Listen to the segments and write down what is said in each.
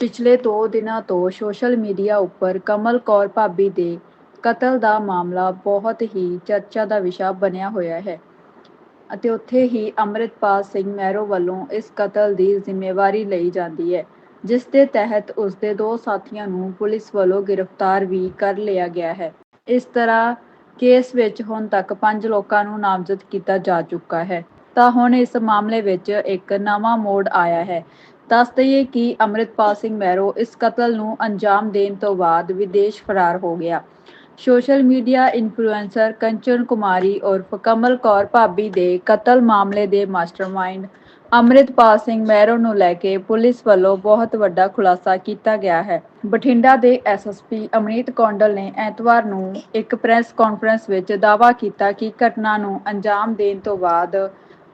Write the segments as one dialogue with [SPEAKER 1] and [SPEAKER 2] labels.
[SPEAKER 1] ਪਿਛਲੇ 2 ਦਿਨਾਂ ਤੋਂ ਸੋਸ਼ਲ ਮੀਡੀਆ ਉੱਪਰ ਕਮਲ ਕੌਰ ਭਾਬੀ ਦੇ ਕਤਲ ਦਾ ਮਾਮਲਾ ਬਹੁਤ ਹੀ ਚਰਚਾ ਦਾ ਵਿਸ਼ਾ ਬਣਿਆ ਹੋਇਆ ਹੈ ਅਤੇ ਉੱਥੇ ਹੀ ਅੰਮ੍ਰਿਤਪਾਲ ਸਿੰਘ ਮਹਿਰੋ ਵੱਲੋਂ ਇਸ ਕਤਲ ਦੀ ਜ਼ਿੰਮੇਵਾਰੀ ਲਈ ਜਾਂਦੀ ਹੈ, ਜਿਸ ਦੇ ਤਹਿਤ ਉਸ ਦੇ ਦੋ ਸਾਥੀਆਂ ਨੂੰ ਪੁਲਿਸ ਵੱਲੋਂ ਗ੍ਰਿਫਤਾਰ ਵੀ ਕਰ ਲਿਆ ਗਿਆ ਹੈ। ਇਸ ਤਰ੍ਹਾਂ ਕੇਸ ਵਿੱਚ ਹੁਣ ਤੱਕ 5 ਲੋਕਾਂ ਨੂੰ ਨਾਮਜ਼ਦ ਕੀਤਾ ਜਾ ਚੁੱਕਾ ਹੈ। ਤਾਂ ਹੁਣ ਇਸ ਮਾਮਲੇ ਵਿੱਚ ਇੱਕ ਨਵਾਂ ਮੋੜ ਆਇਆ ਹੈ ਦੱਸ ਦਈਏ ਕਿ ਅੰਮ੍ਰਿਤਪਾਲ ਸਿੰਘ ਮੈਰੋ ਇਸ ਕਤਲ ਨੂੰ ਅੰਜਾਮ ਦੇਣ ਤੋਂ ਬਾਅਦ ਵਿਦੇਸ਼ ਫਰਾਰ ਹੋ ਗਿਆ। Social media influencer Kanchan Kumari ਉਰਫ ਕਮਲ ਕੌਰ ਭਾਬੀ ਦੇ ਕਤਲ ਮਾਮਲੇ ਦੇ ਮਾਸਟਰਮਾਈਂਡ ਅੰਮ੍ਰਿਤਪਾਲ ਸਿੰਘ ਮਹਿਰੋ ਨੂੰ ਲੈ ਕੇ ਪੁਲਿਸ ਵੱਲੋਂ ਬਹੁਤ ਵੱਡਾ ਖੁਲਾਸਾ ਕੀਤਾ ਗਿਆ ਹੈ। ਬਠਿੰਡਾ ਦੇ ਐਸਐਸਪੀ ਅਮਨੀਤ ਕੌਂਡਲ ਨੇ ਐਤਵਾਰ ਨੂੰ ਇੱਕ ਪ੍ਰੈਸ ਕਾਨਫਰੰਸ ਵਿੱਚ ਦਾਅਵਾ ਕੀਤਾ ਕਿ ਘਟਨਾ ਨੂੰ ਅੰਜਾਮ ਦੇਣ ਤੋਂ ਬਾਅਦ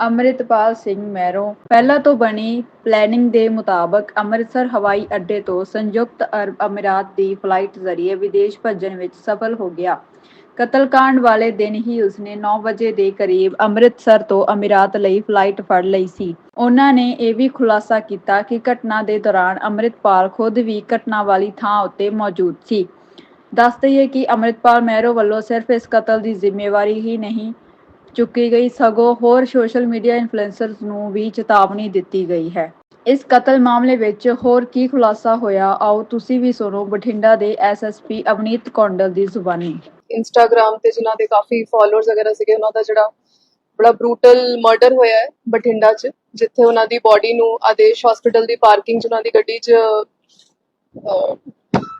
[SPEAKER 1] ਅੰਮ੍ਰਿਤਪਾਲ ਸਿੰਘ ਮੈਰੋ ਪਹਿਲਾਂ ਤੋਂ ਬਣੀ ਪਲੈਨਿੰਗ ਦੇ ਮੁਤਾਬਕ ਅੰਮ੍ਰਿਤਸਰ ਹਵਾਈ ਅੱਡੇ ਤੋਂ ਸੰਯੁਕਤ ਅਰਬ ਅਮੀਰਾਤ ਦੀ ਫਲਾਈਟ ਜ਼ਰੀਏ ਵਿਦੇਸ਼ ਭੱਜਣ ਵਿੱਚ ਸਫਲ ਹੋ ਗਿਆ। ਕਤਲकांड ਵਾਲੇ ਦਿਨ ਹੀ ਉਸਨੇ 9 ਵਜੇ ਦੇ ਕਰੀਬ ਅੰਮ੍ਰਿਤਸਰ ਤੋਂ ਅਮੀਰਾਤ ਲਈ ਫਲਾਈਟ ਫੜ ਲਈ ਸੀ। ਉਹਨਾਂ ਨੇ ਇਹ ਵੀ ਖੁਲਾਸਾ ਕੀਤਾ ਕਿ ਘਟਨਾ ਦੇ ਦੌਰਾਨ ਅੰਮ੍ਰਿਤਪਾਲ ਖੁਦ ਵੀ ਘਟਨਾ ਵਾਲੀ ਥਾਂ ਉੱਤੇ ਮੌਜੂਦ ਸੀ। ਦੱਸ ਦਈਏ ਕਿ ਅੰਮ੍ਰਿਤਪਾਲ ਮਹਿਰੋ ਵੱਲੋਂ ਸਿਰਫ ਇਸ ਕਤਲ ਦੀ ਜ਼ਿੰਮੇਵਾਰੀ ਹੀ ਨਹੀਂ ਚੁੱਕੀ ਗਈ, ਸਗੋਂ ਹੋਰ ਸੋਸ਼ਲ ਮੀਡੀਆ ਇਨਫਲੂਐਂਸਰਸ ਨੂੰ ਵੀ ਚੇਤਾਵਨੀ ਦਿੱਤੀ ਗਈ ਹੈ। ਇਸ ਕਤਲ ਮਾਮਲੇ ਵਿੱਚ ਹੋਰ ਕੀ ਖੁਲਾਸਾ ਹੋਇਆ, ਆਓ ਤੁਸੀਂ ਵੀ ਸੁਣੋ ਬਠਿੰਡਾ ਦੇ ਐਸਐਸਪੀ ਅਵਨੀਤ ਕੌਂਡਲ ਦੀ ਜ਼ੁਬਾਨੀ।
[SPEAKER 2] ਇੰਸਟਾਗ੍ਰam ਤੇ ਜਿਨ੍ਹਾਂ ਦੇ ਕਾਫੀ ਫਾਲੋਅਰਸ ਵਗੈਰਾ ਸੀਗੇ, ਉਹਨਾਂ ਦਾ ਜਿਹੜਾ ਬੜਾ ਬਰੂਟਲ ਮਰਡਰ ਹੋਇਆ ਹੈ ਬਠਿੰਡਾ 'ਚ, ਜਿੱਥੇ ਉਹਨਾਂ ਦੀ ਬਾਡੀ ਨੂੰ ਆਦੇਸ਼ ਹਸਪੀਟਲ ਦੀ ਪਾਰਕਿੰਗ 'ਚ ਉਹਨਾਂ ਦੀ ਗੱਡੀ 'ਚ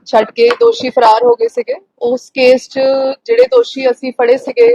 [SPEAKER 2] ਛੱਡ ਕੇ ਦੋਸ਼ੀ ਫਰਾਰ ਹੋ ਗਏ ਸੀਗੇ। ਉਸ ਕੇਸ 'ਚ ਜਿਹੜੇ ਦੋਸ਼ੀ ਅਸੀਂ ਫੜੇ ਸੀਗੇ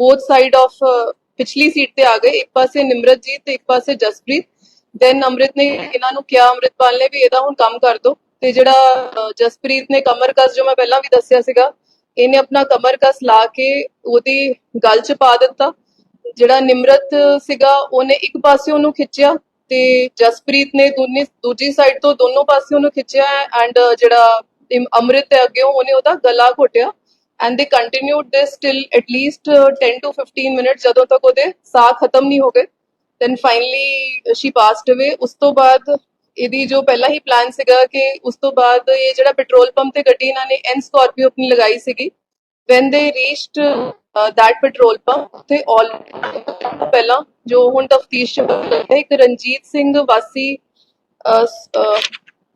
[SPEAKER 2] ਬੋਥ ਸਾਈਡ ਆਫ ਪਿਛਲੀ ਸੀਟ ਤੇ ਆ ਗਏ। ਇੱਕ ਪਾਸੇ ਨਿਮਰਤ ਨਿਮਰਤਜੀਤ ਤੇ ਇੱਕ ਪਾਸੇ ਜਸਪ੍ਰੀਤ। ਦੈਨ ਅੰਮ੍ਰਿਤ ਨੇ ਇਹਨਾਂ ਨੂੰ ਕਿਹਾ, ਅੰਮ੍ਰਿਤਪਾਲ ਨੇ ਵੀ ਇਹਦਾ ਹੁਣ ਕੰਮ ਕਰ ਦੋ। ਤੇ ਜਿਹੜਾ ਜਸਪ੍ਰੀਤ ਨੇ ਕਮਰ ਕਸ, ਜੋ ਮੈਂ ਪਹਿਲਾਂ ਵੀ ਦੱਸਿਆ ਸੀਗਾ, ਇਹਨੇ ਆਪਣਾ ਕਮਰ ਕਸ ਲਾ ਕੇ ਉਹਦੀ ਗੱਲ 'ਚ ਪਾ ਦਿੱਤਾ। ਜਿਹੜਾ ਨਿਮਰਤ ਸੀਗਾ, ਉਹਨੇ ਇੱਕ ਪਾਸੇ ਉਹਨੂੰ ਖਿੱਚਿਆ ਤੇ ਜਸਪ੍ਰੀਤ ਨੇ ਦੋਨੇ, ਦੂਜੀ ਸਾਈਡ ਤੋਂ ਦੋਨੋਂ ਪਾਸੇ ਉਹਨੂੰ ਖਿੱਚਿਆ। ਐਂਡ ਜਿਹੜਾ ਅੰਮ੍ਰਿਤ ਹੈ ਅੱਗੇ ਉਹਨੇ ਉਹਦਾ ਗਲਾ ਘੋਟਿਆ। And they continued this till at least 10 to 15 minute ਜਦੋਂ ਤੱਕ ਉਹਦੇ ਸਾਹ ਖਤਮ ਨਹੀਂ ਹੋ ਗਏ। ਦੈਨ ਫਾਈਨਲੀ ਸ਼ੀ ਪਾਸਡ ਅਵੇ ਉਸ ਤੋਂ ਬਾਅਦ ਇਹਦੀ ਜੋ ਪਹਿਲਾਂ ਹੀ ਪਲਾਨ ਸੀਗਾ ਕਿ ਉਸ ਤੋਂ ਬਾਅਦ ਇਹ ਜਿਹੜਾ ਪੈਟਰੋਲ ਪੰਪ ਤੇ ਗੱਡੀ ਇਹਨਾਂ ਨੇ ਐਨ ਸਕਾਰਪੀਓ ਆਪਣੀ ਲਗਾਈ ਸੀਗੀ when they reached uh, that petrol ਤੇ all ਪਹਿਲਾਂ ਜੋ ਹੁਣ ਤਫਤੀਸ਼ ਚ ਹੈ ਇੱਕ ਰਣਜੀਤ ਸਿੰਘ ਵਾਸੀ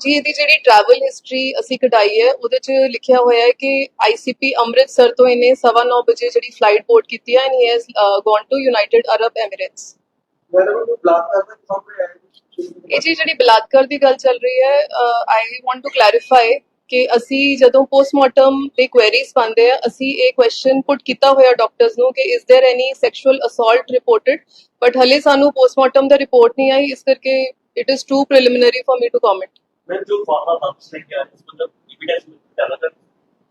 [SPEAKER 2] ਜੀ, ਇਹਦੀ ਜਿਹੜੀ ਟਰੈਵਲ ਹਿਸਟਰੀ ਅਸੀਂ ਕਢਾਈ ਹੈ, ਉਹਦੇ 'ਚ ਲਿਖਿਆ ਹੋਇਆ ਹੈ ਕਿ ਆਈਸੀਪੀ ਅੰਮ੍ਰਿਤਸਰ ਤੋਂ ਇਹਨੇ 9:30 ਵਜੇ ਜਿਹੜੀ ਫਲਾਈਟ ਬੋਰਡ ਕੀਤੀ ਹੈ and he
[SPEAKER 3] has gone to United Arab Emirates
[SPEAKER 2] ਇਹ ਜੀ ਜਿਹੜੀ ਬਲਾਤਕਾਰ ਦੀ ਗੱਲ ਚੱਲ ਰਹੀ ਹੈ ਆਈ ਵਾਂਟ ਟੂ ਕਲੈਰੀਫਾਈ ਕਿ ਅਸੀਂ ਜਦੋਂ ਪੋਸਟਮਾਰਟਮ ਦੇ ਕੁਐਰੀਜ਼ ਪਾਉਂਦੇ ਆ ਅਸੀਂ ਇਹ ਕੁਐਸਚਨ ਪੁੱਟ ਕੀਤਾ ਹੋਇਆ ਡਾਕਟਰਸ ਨੂੰ ਕਿ is there any sexual assault reported but ਹਲੇ ਸਾਨੂੰ ਪੋਸਟਮਾਰਟਮ ਦਾ ਰਿਪੋਰਟ ਨਹੀਂ ਆਈ, ਇਸ ਕਰਕੇ
[SPEAKER 3] it is too preliminary for me to comment ਮੈਂ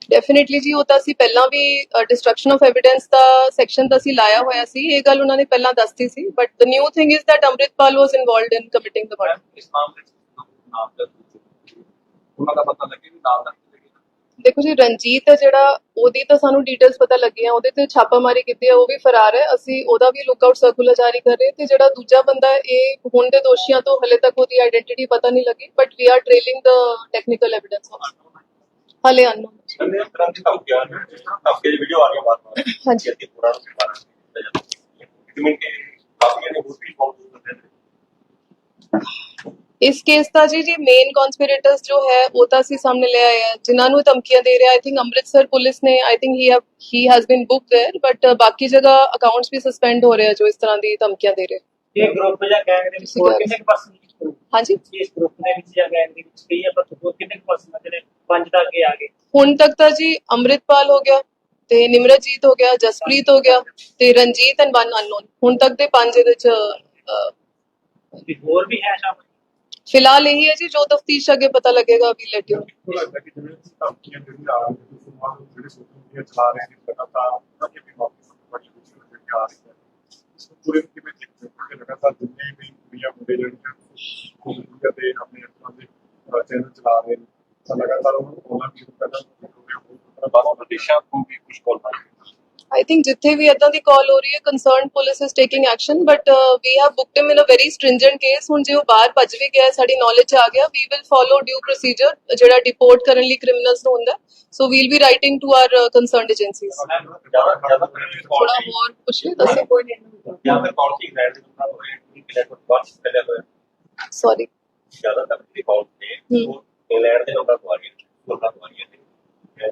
[SPEAKER 2] ਡੈਫੀਨਿਟਲੀ ਜੀ ਉਹ ਤਾਂ ਅਸੀਂ ਪਹਿਲਾਂ ਵੀ ਡਿਸਟਰਕਸ਼ਨ ਆਫ ਐਵੀਡੈਂਸ ਦਾ ਸੈਕਸ਼ਨ ਤਾਂ ਅਸੀਂ ਲਾਇਆ ਹੋਇਆ ਸੀ। ਇਹ ਗੱਲ ਉਹਨਾਂ ਨੇ ਪਹਿਲਾਂ ਦੱਸਤੀ ਸੀ but the new thing is that Amritpal was involved in committing
[SPEAKER 3] the murder ਇਸ ਮਾਮਲੇ ਵਿੱਚ ਉਹਨਾਂ ਦਾ ਪਤਾ ਲੱਗੇ ਵੀ ਦਾ
[SPEAKER 2] ਦੇਖੋ ਜੀ ਰਣਜੀਤ ਹੈ ਜਿਹੜਾ ਉਹਦੀ ਤਾਂ ਸਾਨੂੰ ਡਿਟੇਲਸ ਪਤਾ ਲੱਗੀਆਂ ਉਹਦੇ ਤੇ ਛਾਪਾਮਾਰੀ ਕੀਤੀ ਹੈ ਉਹ ਵੀ ਫਰਾਰ ਹੈ। ਅਸੀਂ ਉਹਦਾ ਵੀ ਲੁੱਕ ਆਊਟ ਸਰਕੂਲਰ ਜਾਰੀ ਕਰ ਰਹੇ ਤੇ ਜਿਹੜਾ ਦੂਜਾ ਬੰਦਾ ਹੈ ਇਹ ਹੁਣ ਦੇ ਦੋਸ਼ੀਆਂ ਤੋਂ ਹਲੇ ਤੱਕ ਉਹਦੀ ਆਇਡੈਂਟੀਟੀ ਪਤਾ ਨਹੀਂ ਲੱਗੀ but we are trailing the technical evidence ਹਲੇ ਅਨਨੋਨ
[SPEAKER 3] ਕਹਿੰਦੇ ਤੁਰੰਤ ਕੰਮ ਗਿਆ ਜਿਸ ਤਰ੍ਹਾਂ ਕਾਫੀ ਵੀਡੀਓ ਆ ਰਹੀ ਬਾਤ
[SPEAKER 2] ਹਾਂਜੀ।
[SPEAKER 3] ਕਿ ਪੂਰਾ ਨੂੰ ਕੀਤਾ ਜਾਂਦਾ ਜਿਵੇਂ ਕਿ ਕਾਫੀ ਨੇ ਹੋਰ ਵੀ ਫੋਨ ਕਰਦੇ ਨੇ
[SPEAKER 2] ਇਸ ਕੇਸ ਦਾ ਜੀ ਜੀ ਮੇਨ ਕਨਸਪੀਰੇਟਰਸ ਜੋ ਹੈ ਉਹ ਤਾਂ ਅਸੀਂ ਸਾਹਮਣੇ ਲੈ ਆਏ ਆ ਜਿਨ੍ਹਾਂ ਨੂੰ ਧਮਕੀਆਂ ਦੇ ਰਿਹਾ ਆਈ ਥਿੰਕ ਅੰਮ੍ਰਿਤਸਰ ਪੁਲਿਸ ਨੇ I think he have he has been book there but ਬਾਕੀ ਜਗ੍ਹਾ ਅਕਾਊਂਟਸ ਵੀ ਸਸਪੈਂਡ ਹੋ ਰਹੇ ਆ ਜੋ ਇਸ ਤਰ੍ਹਾਂ ਦੀ ਧਮਕੀਆਂ ਦੇ ਰਹੇ
[SPEAKER 4] ਇਹ ਗਰੁੱਪ ਜਾਂ ਗੈਂਗ ਦੇ ਵਿੱਚ ਹੋਰ ਕਿੰਨੇ ਪਰਸਨ
[SPEAKER 2] ਹਾਂਜੀ
[SPEAKER 4] ਇਸ ਗਰੁੱਪ ਦੇ ਵਿੱਚ ਜਾਂ ਗੈਂਗ ਦੇ ਵਿੱਚ ਕਈ ਆਪਾਂ ਹੋਰ ਕਿੰਨੇ ਪਰਸਨ ਜਿਹੜੇ ਪੰਜ ਤੱਕ ਅੱਗੇ ਆ ਗਏ
[SPEAKER 2] ਹੁਣ ਤੱਕ ਤਾਂ ਜੀ ਅੰਮ੍ਰਿਤਪਾਲ ਹੋ ਗਿਆ ਤੇ ਨਿਮਰਤਜੀਤ ਹੋ ਗਿਆ ਜਸਪ੍ਰੀਤ ਹੋ ਗਿਆ ਤੇ ਰਣਜੀਤ ਐਂਡ ਵਨ ਅਨਨੋਨ ਹੁਣ ਤੱਕ ਦੇ ਪੰਜ ਇਹਦੇ ਚ ਅਹ,
[SPEAKER 4] ਵੀ ਹੋਰ ਵੀ ਹੈ ਸ਼ਾਮਲ
[SPEAKER 2] ਫਿਲਹਾਲ ਇਹੀ ਹੈ ਜੀ ਜੋ ਤਫਤੀਸ਼ ਅੱਗੇ ਪਤਾ ਲੱਗੇਗਾ ਵੀ ਲੈਟ ਯੂ
[SPEAKER 5] ਮੈਨੂੰ ਲੱਗਦਾ ਕਿ ਜਿਵੇਂ ਧਮਕੀਆਂ ਜਿਹੜੀਆਂ ਆ ਰਹੀਆਂ ਨੇ ਸਮਾਜ ਜਿਹੜੇ ਸੋਸ਼ਲ ਮੀਡੀਆ ਚਲਾ ਰਹੇ ਨੇ ਲਗਾਤਾਰ ਉਹਨਾਂ ਦੀ ਵੀ ਵਾਪਸ ਬੜੀ ਖੁਸ਼ੀ ਜਿਹੜੀ ਆ ਰਹੀ ਹੈ ਇਸ ਨੂੰ ਪੂਰੇ ਕਿਵੇਂ ਦੇਖਦੇ ਹੋ ਕਿ ਲਗਾਤਾਰ ਜਿੰਨੇ ਵੀ ਕੁੜੀਆਂ ਮੁੰਡੇ ਜਿਹੜੇ ਸੋਸ਼ਲ ਮੀਡੀਆ ਤੇ ਆਪਣੇ ਆਪਣਾ ਦੇ ਚੈਨਲ ਚਲਾ ਰਹੇ ਨੇ ਤਾਂ ਲਗਾਤਾਰ ਉਹਨਾਂ ਨੂੰ ਉਹਨਾਂ ਵੀ ਪਹਿਲਾਂ
[SPEAKER 3] ਬਾਕੀ ਦੇਸ਼ਾਂ ਤੋਂ ਵੀ ਕੁਝ ਕਾਲ ਆ
[SPEAKER 2] I think ਜਿੱਥੇ ਵੀ ਇਦਾਂ ਦੀ ਕਾਲ ਹੋ ਰਹੀ ਹੈ police is taking action but uh, we have booked him in a very stringent case. ਹੁਣ ਜੇ ਉਹ ਬਾਹਰ ਭੱਜ ਵੀ ਗਿਆ ਸਾਡੀ knowledge 'ਚ ਆ ਗਿਆ we will follow due procedure ਜਿਹੜਾ deport ਕਰਨ ਲਈ criminals ਨੂੰ ਹੁੰਦਾ writing to our uh, concerned agencies.
[SPEAKER 3] ਜ਼ਿਆਦਾ ਜ਼ਿਆਦਾ
[SPEAKER 2] ਥੋੜਾ ਹੋਰ ਕੁਝ ਦੱਸੇ ਕੋਈ ਨਹੀਂ
[SPEAKER 3] ਜਾਂ ਫਿਰ ਕੌਣ ਸੀ ਗ੍ਰੈਂਡ ਦੇ ਨਾਲ ਹੋਏ ਕਿ ਕਿਹੜਾ ਬਾਤ ਕਰਿਆ ਹੋਇਆ
[SPEAKER 2] ਸੌਰੀ
[SPEAKER 3] ਜ਼ਿਆਦਾਤਰ ਦੀ ਉਹ ਇੰਗਲੈਂਡ ਦੇ ਲੋਕਾਂ ਤੋਂ ਆ ਰਹੀ ਹੈ ਲੋਕਾਂ ਤੋਂ ਆ ਰਹੀ ਹੈ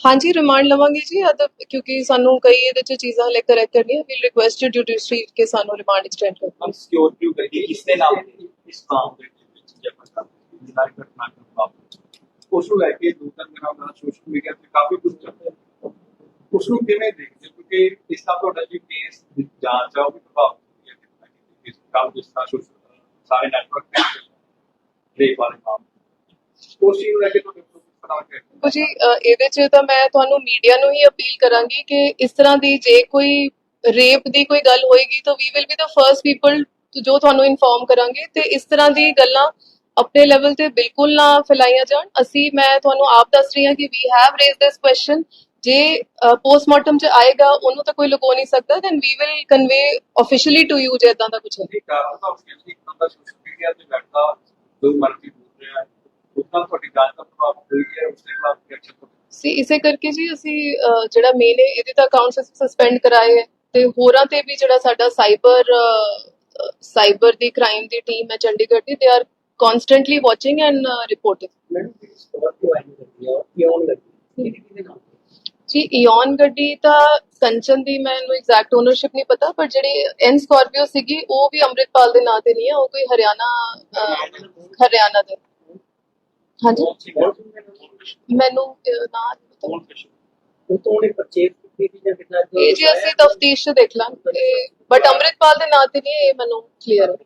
[SPEAKER 2] ਹਾਂਜੀ ਰਿਮਾਂਡ ਲਵਾਂਗੇ ਜੀ ਅਦਬ ਕਿਉਂਕਿ ਸਾਨੂੰ ਕਈ ਇਹਦੇ ਚ ਚੀਜ਼ਾਂ ਹਲੇ ਕਰੈਕਟ ਕਰਨੀਆਂ we request you to street ਕੇ ਸਾਨੂੰ ਰਿਮਾਂਡ ਐਕਸਟੈਂਡ ਕਰੋ।
[SPEAKER 3] ਹਮ ਸਿਕਿਉਰ ਕਿਉਂ ਕਰੀਏ ਇਸ ਦੇ ਨਾਲ? ਇਸ ਕਾਮ ਦੇ ਵਿੱਚ
[SPEAKER 6] ਜਬਰਦਸਤ ਜਿਹੜਾ ਘਟਨਾ ਵਾਪਰੀ ਉਸ ਨੂੰ ਲੈ ਕੇ ਦੋ ਤਿੰਨ ਦਿਨਾਂ ਦਾ ਸੋਸ਼ਲ ਮੀਡੀਆ ਤੇ ਕਾਫੀ ਕੁਝ ਚੱਲ ਰਿਹਾ ਉਸ ਨੂੰ ਕਿਵੇਂ ਦੇਖਦੇ ਕਿਉਂਕਿ ਇਸ ਦਾ ਤੁਹਾਡਾ ਜੀ ਕੇਸ ਜਾਂਚ ਆ, ਉਹ ਪ੍ਰਭਾਵਿਤ ਹੋਈ ਹੈ ਕਿੰਨਾ ਕਿ ਇਸ ਕੰਮ ਜਿਸ ਤਰ੍ਹਾਂ ਸੋਸ਼ਲ ਸਾਰੇ ਨੈਟਵਰਕ ਤੇ ਦੇ ਬਾਰੇ ਮਾਮ ਉਸ ਨੂੰ ਲੈ ਕੇ ਤੁਹਾਡੇ
[SPEAKER 2] ਜੀ ਇਹਦੇ 'ਚ ਤਾਂ ਮੈਂ ਤੁਹਾਨੂੰ ਮੀਡੀਆ ਨੂੰ ਹੀ ਅਪੀਲ ਕਰਾਂਗੀ ਕਿ ਇਸ ਤਰ੍ਹਾਂ ਦੀ ਜੇ ਕੋਈ ਰੇਪ ਦੀ ਕੋਈ ਗੱਲ ਹੋਏਗੀ ਤਾਂ we will be the first people ਜੋ ਤੁਹਾਨੂੰ ਇਨਫੋਰਮ ਕਰਾਂਗੇ ਤੇ ਇਸ ਤਰ੍ਹਾਂ ਦੀ ਗੱਲਾਂ ਆਪਣੇ ਲੈਵਲ ਤੇ ਬਿਲਕੁਲ ਨਾ ਫੈਲਾਈਆਂ ਜਾਣ। ਅਸੀਂ, ਮੈਂ ਤੁਹਾਨੂੰ ਆਪ ਦੱਸ ਰਹੀ ਹਾਂ ਕਿ we have raise this question ਜੇ ਪੋਸਟਮਾਰਟਮ 'ਚ ਆਏਗਾ, ਉਹਨੂੰ ਤਾਂ ਕੋਈ ਲੁਕੋ ਨਹੀਂ ਸਕਦਾ then we will convey officially to you ਜੇ ਇਦਾਂ ਦਾ ਕੁਝ ਹੈ
[SPEAKER 6] ਕਾਰਨ ਤਾਂ ਉਸ ਕਿ ਬੰਦਾ ਸੋਸ਼ਲ ਮੀਡੀਆ ਤੇ ਬੈਠਦਾ, ਜੋ ਮਰਜ਼ੀ ਹੈ ਉतना ਤੁਹਾਡੀ ਜਾਂਚ ਦਾ ਪ੍ਰਭਾਵ ਹੋਈ ਹੈ ਉਸ ਦੇ ਖਿਲਾਫ ਐਕਸ਼ਨ
[SPEAKER 2] ਸੀ ਇਸੇ ਕਰਕੇ ਜੀ ਅਸੀਂ ਜਿਹੜਾ ਮੇਨ ਇਹਦੇ ਤਾਂ ਅਕਾਊਂਟ ਸਸਪੈਂਡ ਕਰਾਏ ਹੈ ਤੇ ਹੋਰਾਂ ਤੇ ਵੀ ਜਿਹੜਾ ਸਾਡਾ ਸਾਈਬਰ ਸਾਈਬਰ ਦੀ ਕ੍ਰਾਈਮ ਦੀ ਟੀਮ ਹੈ ਚੰਡੀਗੜ੍ਹ ਦੀ
[SPEAKER 4] they are constantly watching and reporting?
[SPEAKER 2] ਜੀ ਇਓਨ ਗੱਡੀ ਤਾਂ ਕੰਚਨ ਦੀ ਮੈਨੂੰ ਐਗਜ਼ੈਕਟ ਓਨਰਸ਼ਿਪ ਨਹੀਂ ਪਤਾ ਪਰ ਜਿਹੜੀ ਐਨ ਸਕਾਰਪੀਓ ਸੀਗੀ ਉਹ ਵੀ ਅੰਮ੍ਰਿਤਪਾਲ ਦੇ ਨਾਂ ਤੇ ਨਹੀਂ ਹੈ ਉਹ ਕੋਈ ਹਰਿਆਣਾ ਹਰਿਆਣਾ ਦੇ। ਹਾਂਜੀ? ਮੈਨੂੰ ਅਹ, ਨਾਂ ਪਤਾ
[SPEAKER 4] ਉਹ ਤੋਂ ਉਹਨੇ ਪਰਚੇਸ ਕੀਤੀ ਸੀ ਜਾਂ ਕਿੰਨਾ
[SPEAKER 2] ਇਹ ਜੀ ਅਸੀਂ ਤਫਤੀਸ਼ ਦੇਖ ਲਾਂਗੇ। ਬਟ ਅੰਮ੍ਰਿਤਪਾਲ ਦੇ ਨਾਂ ਤੇ ਨਹੀਂ ਇਹ ਮੈਨੂੰ ਕਲੀਅਰ ਹੈ